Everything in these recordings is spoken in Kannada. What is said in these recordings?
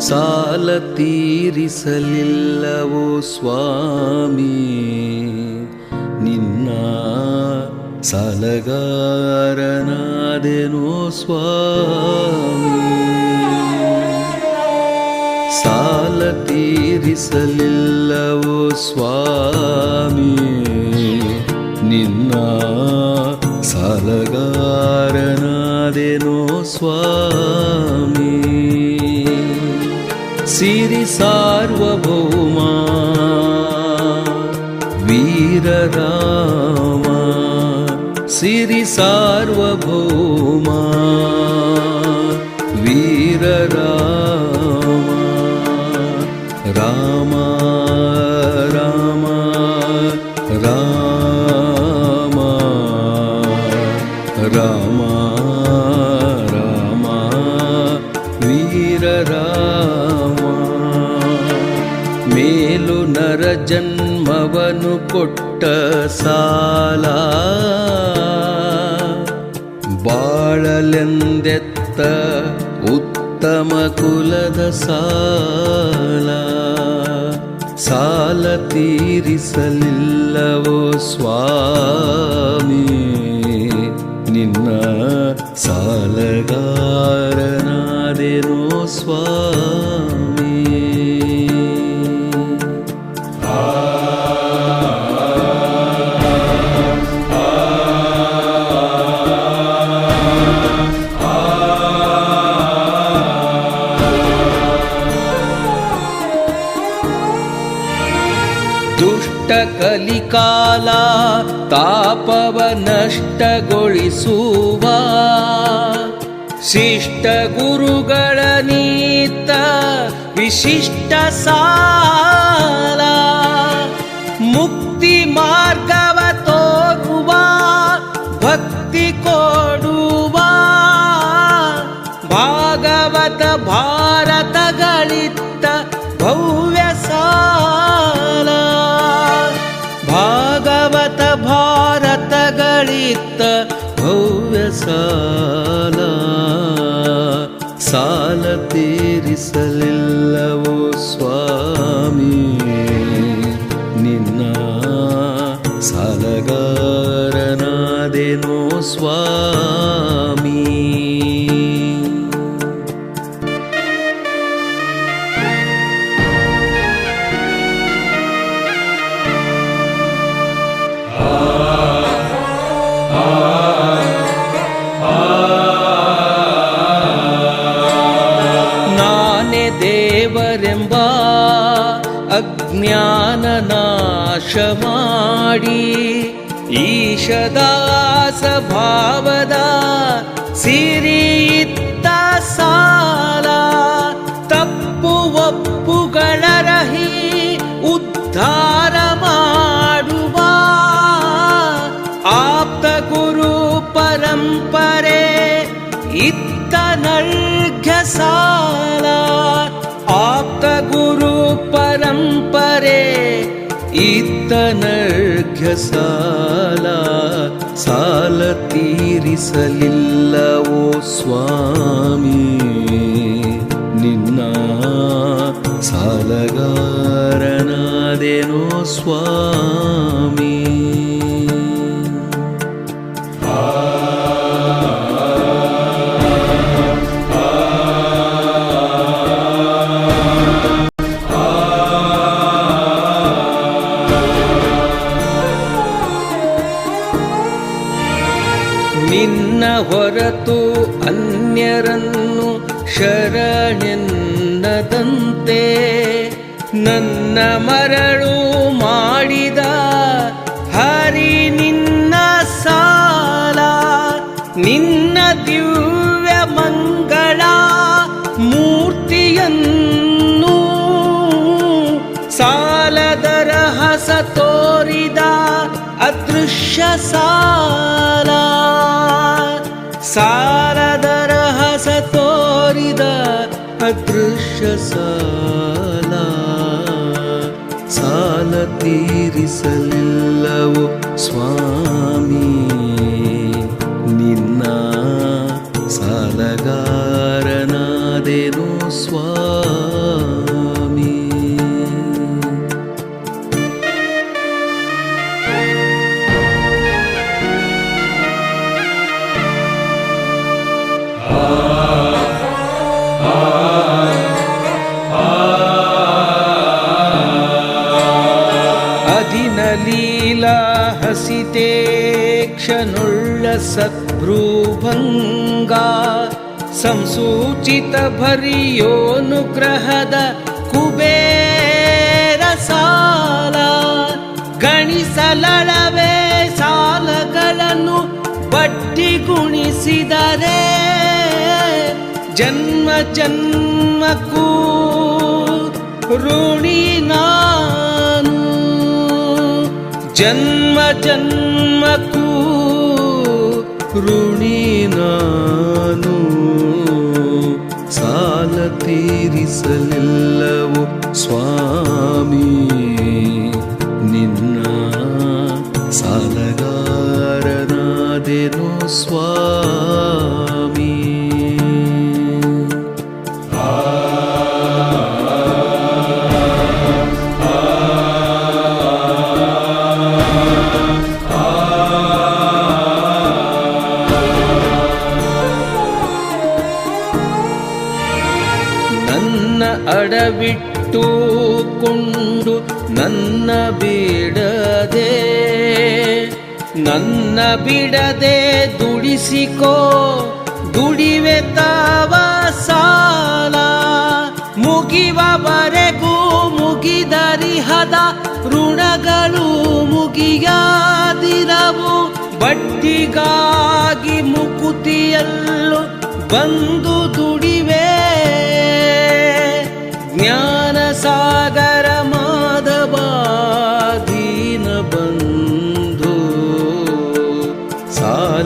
ಸಾಲ ತೀರಿಸಲಿಲ್ಲವೋ ಸ್ವಾಮಿ ನಿನ್ನ ಸಾಲಗಾರನಾದೆನೋ ಸ್ವಾಮಿ. ಸಾಲ ತೀರಿಸಲಿಲ್ಲವೋ ಸ್ವಾಮಿ. ನಿನ್ನ ಸಾಲಗಾರನಾದೆನೋ ಸ್ವಾಮಿ ಸಿರಿ ಸಾರ್ವಭೌಮ ವೀರರಾಮ ಸಿರಿ ಸಾರ್ವಭೌಮ ವೀರರಾಮ ರಾಮ ರಾಮ ವೀರರಾಮ ಮೇಲು ನರ ಜನ್ಮವನು ಕೊಟ್ಟ ಸಾಲ. ಬಾಳಲೆಂದೆತ್ತ ಉತ್ತಮ ಕುಲದ ಸಾಲ. ಸಾಲ ತೀರಿಸಲಿಲ್ಲವೋ ಸ್ವಾಮಿ? ನಿನ್ನ ಸಾಲಗಾರನಾದೆನೋ ಸ್ವಾಮಿ ಕಲಿಕಾಲ, ತಾಪವ ನಷ್ಟಗೊಳಿಸುವ. ಶಿಷ್ಟ ಗುರುಗಳ ನೀತ ವಿಶಿಷ್ಟ ಸಾಲ. ಮುಕ್ತಿ ಮಾರ್ಗವ ತೋರುವ, ಭಕ್ತಿ ಕೊಡುವ. ಭಾಗವತ ಭಾರತಗಳಿತ್ತ ಸಾಲ ತೀರಿಸಲಿಲ್ಲವೋ ಸ್ವಾಮಿ ನಿನ್ನ ಸಾಲಗಾರನಾದೆನೋ ಸ್ವಾಮಿ ದೇವರೆಂಬ ಅಜ್ಞಾನ ನಾಶ ಮಾಡಿ ಈಶದಾಸ ಭಾವದ ಸಿರಿಯಿತ್ತ ಸಾಲ ತಪ್ಪು ಒಪ್ಪುಗಳ ರಹಿ ಉದ್ಧಾರ ಮಾಡುವ ಆಪ್ತ ಗುರು ಪರಂಪರೆ ಇತ್ತ ನರ್ಘ್ಯ ಸಾಲ ಗುರು ಪರಂಪರೆ ಇತ್ತ ನರ್ಘ್ಯ ಸಾಲ ಸಾಲ ತೀರಿಸಲಿಲ್ಲವೋ ಸ್ವಾಮಿ? ನಿನ್ನ ಸಾಲಗಾರನಾದೆನೋ ಸ್ವಾಮಿ? ಹೊರತು ಅನ್ಯರನ್ನು ಶರಣೆನ್ನದಂತೆ ನನ್ನ ಮರಳು ಮಾಡಿದ ಹರಿ ನಿನ್ನ ಸಾಲ, ನಿನ್ನ ದಿವ್ಯ ಮಂಗಳ ಮೂರ್ತಿಯನ್ನು ಸಾಲದ ರಹಸ ತೋರಿದ ಅದೃಶ್ಯ ಸಾಲ. ಸಾಲದ ರಹಸ ತೋರಿದ ಅದೃಶ್ಯ ಸಾಲ. ಸಾಲ ತೀರಿಸಲಿಲ್ಲವು ಸ್ವಾಮಿ? ನಿನ್ನ ಸಾಲಗಾರನಾದೆನು ಸ್ವಾಮಿ ಹಸಿತೆ ಕ್ಷನುಳ್ಳ ಸದ್ಭ್ರೂಭಂಗ, ಸಂಸೂಚಿತ ಭರಿಯೋನುಗ್ರಹದ ಕುಬೇರ ಸಾಲ, ಗಣಿಸಲಳವೇ ಸಾಲಗಳನ್ನು ಬಟ್ಟಿ ಗುಣಿಸಿದರೆ ಜನ್ಮ ಜನ್ಮಕ್ಕೂ ಋಣಿ ನಾನು ಜನ್ಮ ಜನ್ಮಕ್ಕೂ ಋಣಿ ನಾನು. ಸಾಲ ತೀರಿಸಲಿಲ್ಲವು ಸ್ವಾಮಿ ನಿನ್ನ ಸಾಲಗಾರನಾದೆನು ಸ್ವಾಮಿ ಅಡವಿಟ್ಟು ಕೊಂಡು ನನ್ನ ಬಿಡದೆ ನನ್ನ ಬಿಡದೆ ದುಡಿಸಿಕೋ, ದುಡಿವೆ ತಾವ ಸಾಲ. ಮುಗಿವವರೆಗೂ ಮುಗಿದರಿಹದ ಋಣಗಳು ಮುಗಿಯಾದಿರವು. ಬಡ್ಡಿಗಾಗಿ ಮುಕುತಿಯಲ್ಲೂ ಬಂದು ದುಡಿವೆ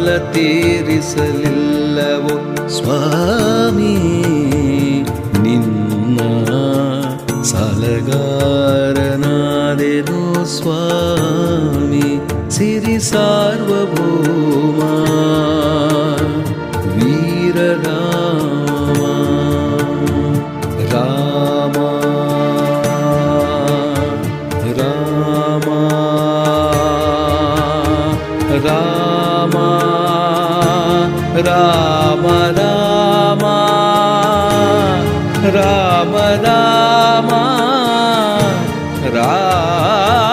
ಸಾಲ ತೀರಿಸಲಿಲ್ಲವೋ ಸ್ವಾಮಿ ನಿನ್ನ ಸಾಲಗಾರನಾದೆನು ಸ್ವಾಮಿ ಸಿರಿ ಸಾರ್ವಭೌಮ ਰਾਮ ਰਾਮਾ ਰਾਮ